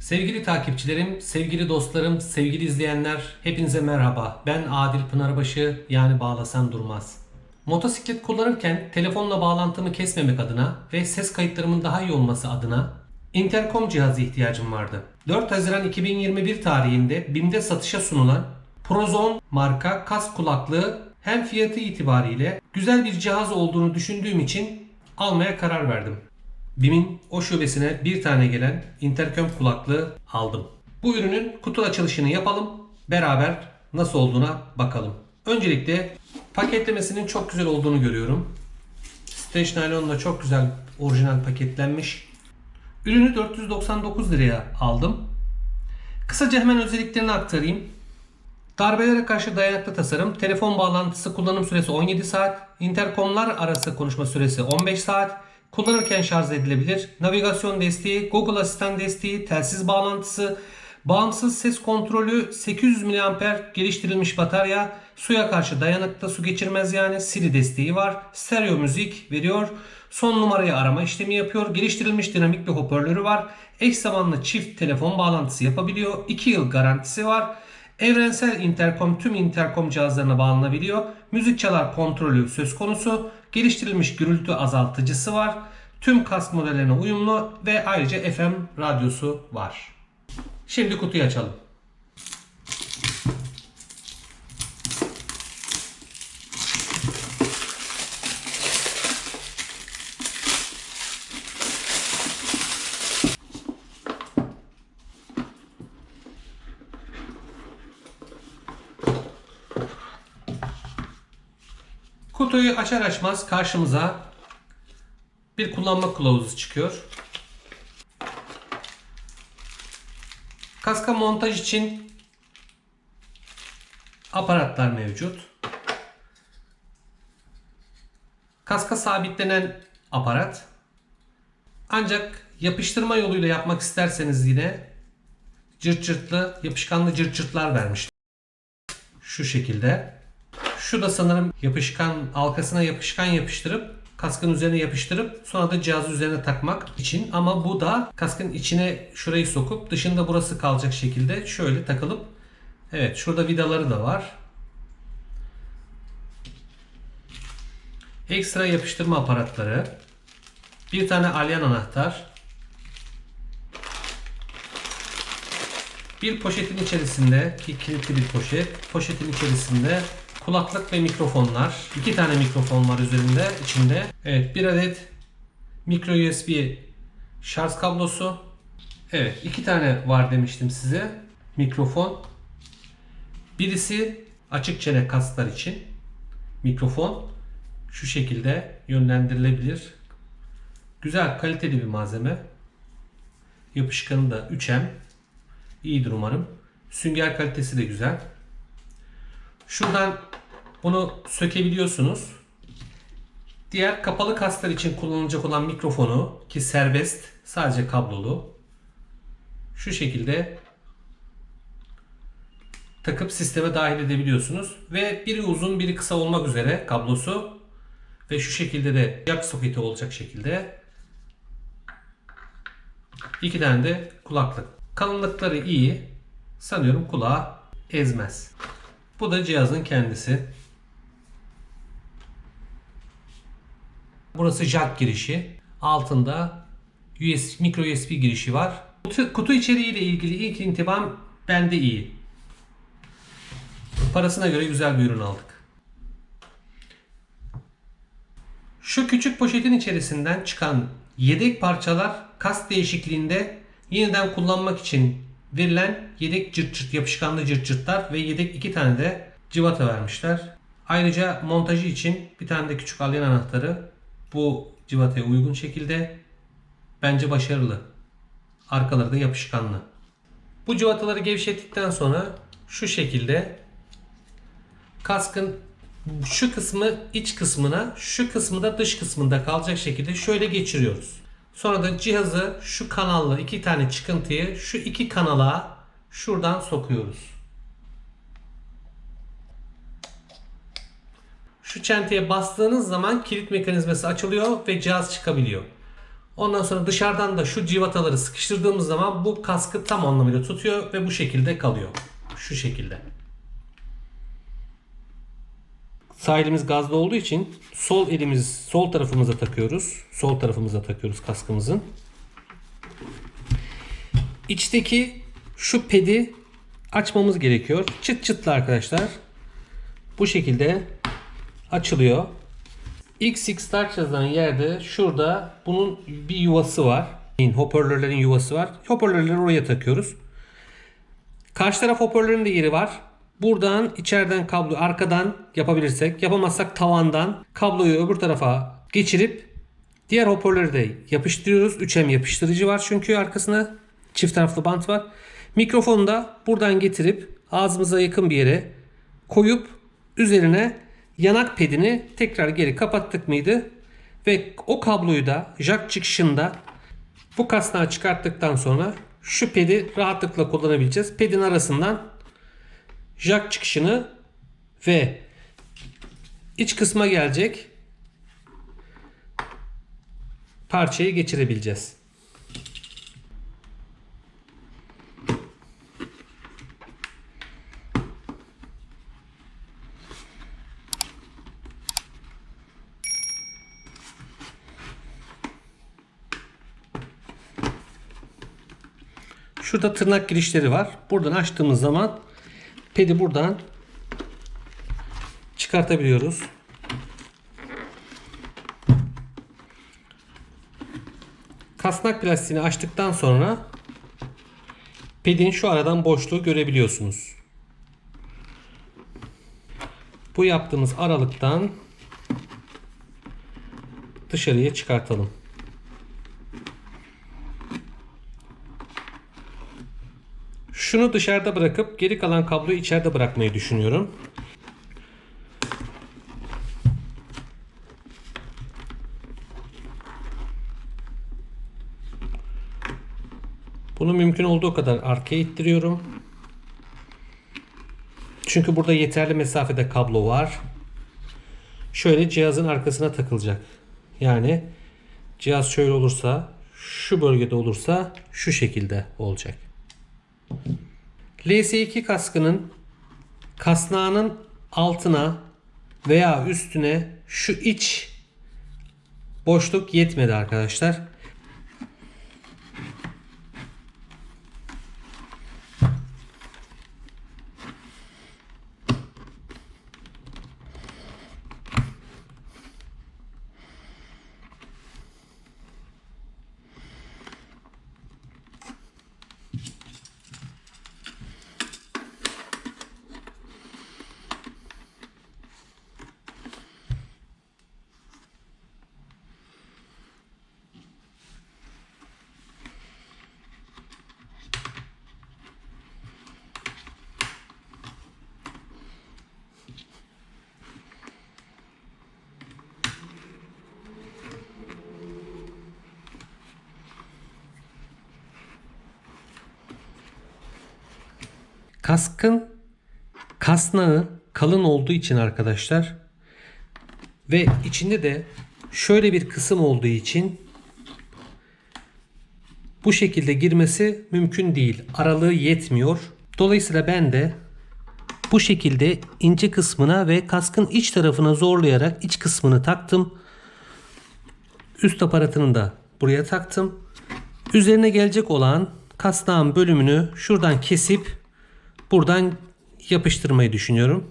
Sevgili takipçilerim, sevgili dostlarım, sevgili izleyenler, hepinize merhaba. Ben Adil Pınarbaşı, yani Bağlasan Durmaz. Motosiklet kullanırken telefonla bağlantımı kesmemek adına ve ses kayıtlarımın daha iyi olması adına interkom cihazı ihtiyacım vardı. 4 Haziran 2021 tarihinde BİM'de satışa sunulan Prozone marka kas kulaklığı hem fiyatı itibariyle güzel bir cihaz olduğunu düşündüğüm için almaya karar verdim. BİM'in o şubesine bir tane gelen intercom kulaklığı aldım. Bu ürünün kutu açılışını yapalım. Beraber nasıl olduğuna bakalım. Öncelikle paketlemesinin çok güzel olduğunu görüyorum. Stage Nylon'la çok güzel orijinal paketlenmiş. Ürünü 499 liraya aldım. Kısaca hemen özelliklerini aktarayım. Darbelere karşı dayanıklı tasarım, telefon bağlantısı kullanım süresi 17 saat, interkomlar arası konuşma süresi 15 saat, kullanırken şarj edilebilir, navigasyon desteği, Google Asistan desteği, telsiz bağlantısı, bağımsız ses kontrolü, 800 mAh geliştirilmiş batarya, suya karşı dayanıklı, su geçirmez yani, Siri desteği var, stereo müzik veriyor, son numarayı arama işlemi yapıyor, geliştirilmiş dinamik bir hoparlörü var, eş zamanlı çift telefon bağlantısı yapabiliyor, 2 yıl garantisi var, Evrensel interkom tüm interkom cihazlarına bağlanabiliyor. Müzik çalar kontrolü söz konusu. Geliştirilmiş gürültü azaltıcısı var. Tüm kask modellerine uyumlu ve ayrıca FM radyosu var. Şimdi kutuyu açalım. Kutuyu açar açmaz karşımıza bir kullanma kılavuzu çıkıyor. Kaska montaj için aparatlar mevcut. Kaska sabitlenen aparat. Ancak yapıştırma yoluyla yapmak isterseniz yine cırt cırtlı, yapışkanlı cırt cırtlar vermişler. Şu şekilde. Şu da sanırım yapışkan halkasına yapışkan yapıştırıp kaskın üzerine yapıştırıp sonra da cihazı üzerine takmak için ama bu da kaskın içine şurayı sokup dışında burası kalacak şekilde şöyle takılıp evet şurada vidaları da var. Ekstra yapıştırma aparatları. Bir tane alyan anahtar. Bir poşetin içerisinde ki kilitli bir poşet. Poşetin içerisinde kulaklık ve mikrofonlar. İki tane mikrofon var üzerinde, içinde. Evet, bir adet micro USB şarj kablosu. Evet, iki tane var demiştim size. Mikrofon. Birisi açık çene kaslar için. Mikrofon şu şekilde yönlendirilebilir. Güzel, kaliteli bir malzeme. Yapışkanı da 3M. İyidir umarım. Sünger kalitesi de güzel. Şuradan bunu sökebiliyorsunuz. Diğer kapalı kaslar için kullanılacak olan mikrofonu ki serbest sadece kablolu şu şekilde takıp sisteme dahil edebiliyorsunuz ve biri uzun biri kısa olmak üzere kablosu ve şu şekilde de yak soketi olacak şekilde iki tane de kulaklık. Kalınlıkları iyi. Sanıyorum kulağı ezmez. Bu da cihazın kendisi. Burası jack girişi. Altında USB, micro USB girişi var. Kutu, kutu içeriği ile ilgili ilk intibam bende iyi. Parasına göre güzel bir ürün aldık. Şu küçük poşetin içerisinden çıkan yedek parçalar kas değişikliğinde yeniden kullanmak için verilen yedek cırt cırt yapışkanlı cırt cırtlar ve yedek iki tane de civata vermişler. Ayrıca montajı için bir tane de küçük alyan anahtarı bu civataya uygun şekilde bence başarılı. Arkaları da yapışkanlı. Bu civataları gevşettikten sonra şu şekilde kaskın şu kısmı iç kısmına, şu kısmı da dış kısmında kalacak şekilde şöyle geçiriyoruz. Sonra da cihazı şu kanalla iki tane çıkıntıyı şu iki kanala şuradan sokuyoruz. Şu çenteye bastığınız zaman kilit mekanizması açılıyor ve cihaz çıkabiliyor. Ondan sonra dışarıdan da şu civataları sıkıştırdığımız zaman bu kaskı tam anlamıyla tutuyor ve bu şekilde kalıyor. Şu şekilde. Sağ elimiz gazda olduğu için sol elimiz sol tarafımıza takıyoruz. Sol tarafımıza takıyoruz kaskımızın. İçteki şu pedi açmamız gerekiyor. Çıt çıtlı arkadaşlar. Bu şekilde açılıyor. XX Start yazan yerde şurada bunun bir yuvası var. Hoparlörlerin yuvası var. Hoparlörleri oraya takıyoruz. Karşı taraf hoparlörün de yeri var. Buradan içeriden kablo arkadan yapabilirsek yapamazsak tavandan kabloyu öbür tarafa geçirip diğer hoparlörü de yapıştırıyoruz. 3M yapıştırıcı var çünkü arkasına çift taraflı bant var. Mikrofonu da buradan getirip ağzımıza yakın bir yere koyup üzerine yanak pedini tekrar geri kapattık mıydı? Ve o kabloyu da jack çıkışında bu kasnağı çıkarttıktan sonra şu pedi rahatlıkla kullanabileceğiz. Pedin arasından jack çıkışını ve iç kısma gelecek parçayı geçirebileceğiz. Şurada tırnak girişleri var. Buradan açtığımız zaman pedi buradan çıkartabiliyoruz. Kasnak plastiğini açtıktan sonra pedin şu aradan boşluğu görebiliyorsunuz. Bu yaptığımız aralıktan dışarıya çıkartalım. Şunu dışarıda bırakıp geri kalan kabloyu içeride bırakmayı düşünüyorum. Bunu mümkün olduğu kadar arkaya ittiriyorum. Çünkü burada yeterli mesafede kablo var. Şöyle cihazın arkasına takılacak. Yani cihaz şöyle olursa, şu bölgede olursa şu şekilde olacak. LS2 kaskının kasnağının altına veya üstüne şu iç boşluk yetmedi arkadaşlar. Kaskın kasnağı kalın olduğu için arkadaşlar ve içinde de şöyle bir kısım olduğu için bu şekilde girmesi mümkün değil. Aralığı yetmiyor. Dolayısıyla ben de bu şekilde ince kısmına ve kaskın iç tarafına zorlayarak iç kısmını taktım. Üst aparatını da buraya taktım. Üzerine gelecek olan kasnağın bölümünü şuradan kesip buradan yapıştırmayı düşünüyorum.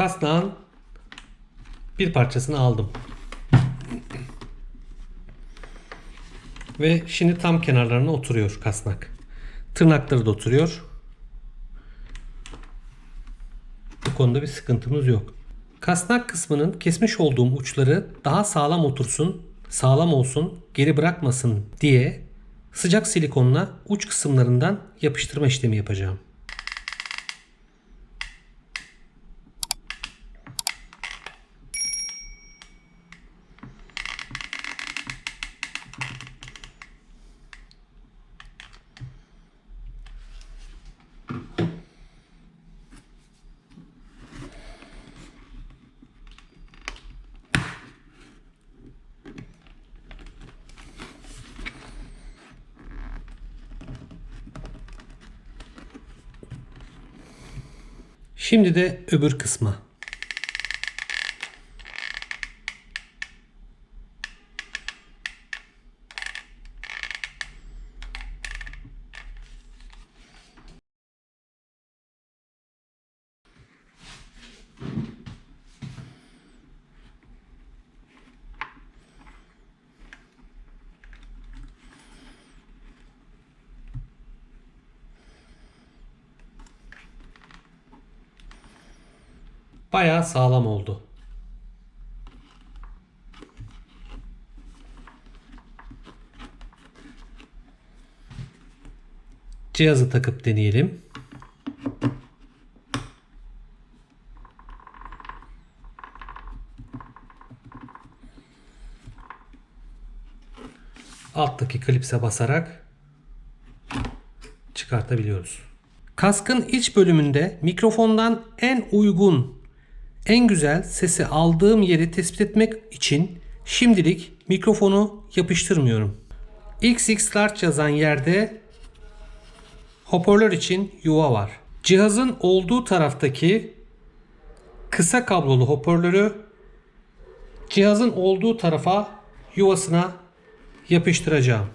Kasnağın bir parçasını aldım. Ve şimdi tam kenarlarına oturuyor kasnak. Tırnakları da oturuyor. Bu konuda bir sıkıntımız yok. Kasnak kısmının kesmiş olduğum uçları daha sağlam otursun sağlam olsun, geri bırakmasın diye sıcak silikonla uç kısımlarından yapıştırma işlemi yapacağım. Şimdi de öbür kısma. Bayağı sağlam oldu. Cihazı takıp deneyelim. Alttaki klipse basarak çıkartabiliyoruz. Kaskın iç bölümünde mikrofondan en uygun, en güzel sesi aldığım yeri tespit etmek için şimdilik mikrofonu yapıştırmıyorum. XX Large yazan yerde hoparlör için yuva var. Cihazın olduğu taraftaki kısa kablolu hoparlörü cihazın olduğu tarafa yuvasına yapıştıracağım.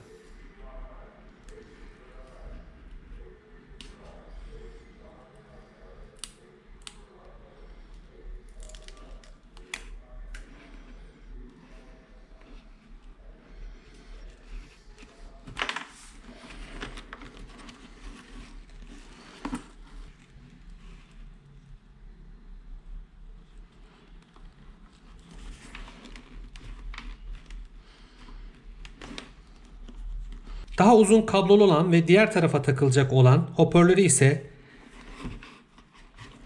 Daha uzun kablolu olan ve diğer tarafa takılacak olan hoparlörü ise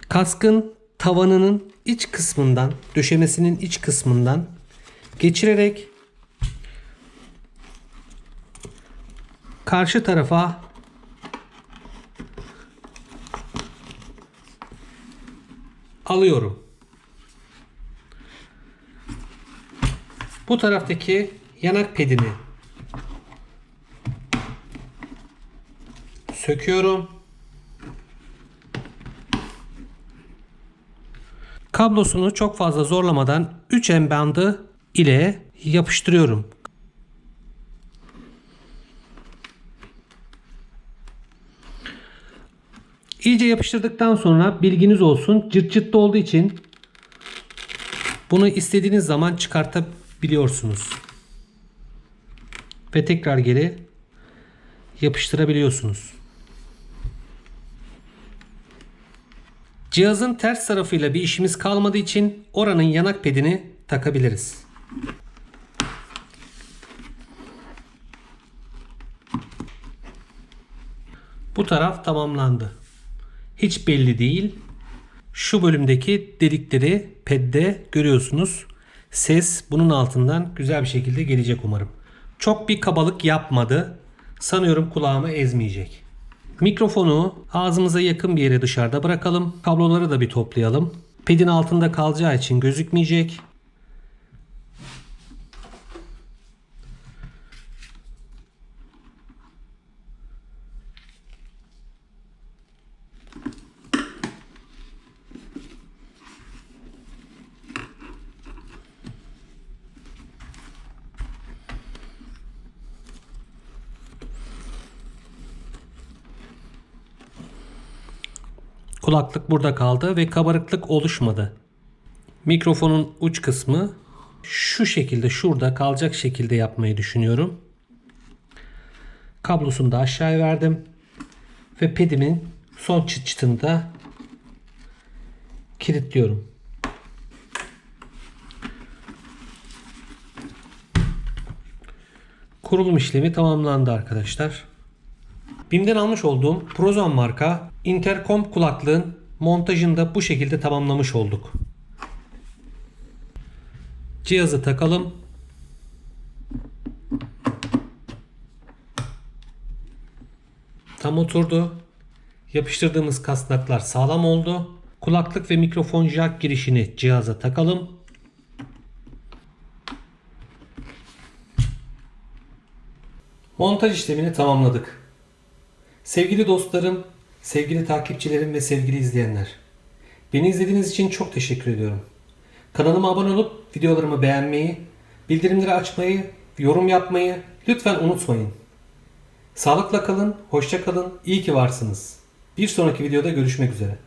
kaskın tavanının iç kısmından, döşemesinin iç kısmından geçirerek karşı tarafa alıyorum. Bu taraftaki yanak pedini söküyorum. Kablosunu çok fazla zorlamadan 3 M bandı ile yapıştırıyorum. İyice yapıştırdıktan sonra bilginiz olsun cırt cırtlı olduğu için bunu istediğiniz zaman çıkartabiliyorsunuz. Ve tekrar geri yapıştırabiliyorsunuz. Cihazın ters tarafıyla bir işimiz kalmadığı için oranın yanak pedini takabiliriz. Bu taraf tamamlandı. Hiç belli değil. Şu bölümdeki delikleri pedde görüyorsunuz. Ses bunun altından güzel bir şekilde gelecek umarım. Çok bir kabalık yapmadı. Sanıyorum kulağımı ezmeyecek. Mikrofonu ağzımıza yakın bir yere dışarıda bırakalım. Kabloları da bir toplayalım. Pedin altında kalacağı için gözükmeyecek. Kulaklık burada kaldı ve kabarıklık oluşmadı. Mikrofonun uç kısmı şu şekilde şurada kalacak şekilde yapmayı düşünüyorum. Kablosunu da aşağıya verdim. Ve pedimin son çıt çıtını da kilitliyorum. Kurulum işlemi tamamlandı arkadaşlar. BİM'den almış olduğum Prozon marka interkom kulaklığın montajını da bu şekilde tamamlamış olduk. Cihazı takalım. Tam oturdu. Yapıştırdığımız kasnaklar sağlam oldu. Kulaklık ve mikrofon jack girişini cihaza takalım. Montaj işlemini tamamladık. Sevgili dostlarım, sevgili takipçilerim ve sevgili izleyenler. Beni izlediğiniz için çok teşekkür ediyorum. Kanalıma abone olup videolarımı beğenmeyi, bildirimleri açmayı, yorum yapmayı lütfen unutmayın. Sağlıkla kalın, hoşça kalın, iyi ki varsınız. Bir sonraki videoda görüşmek üzere.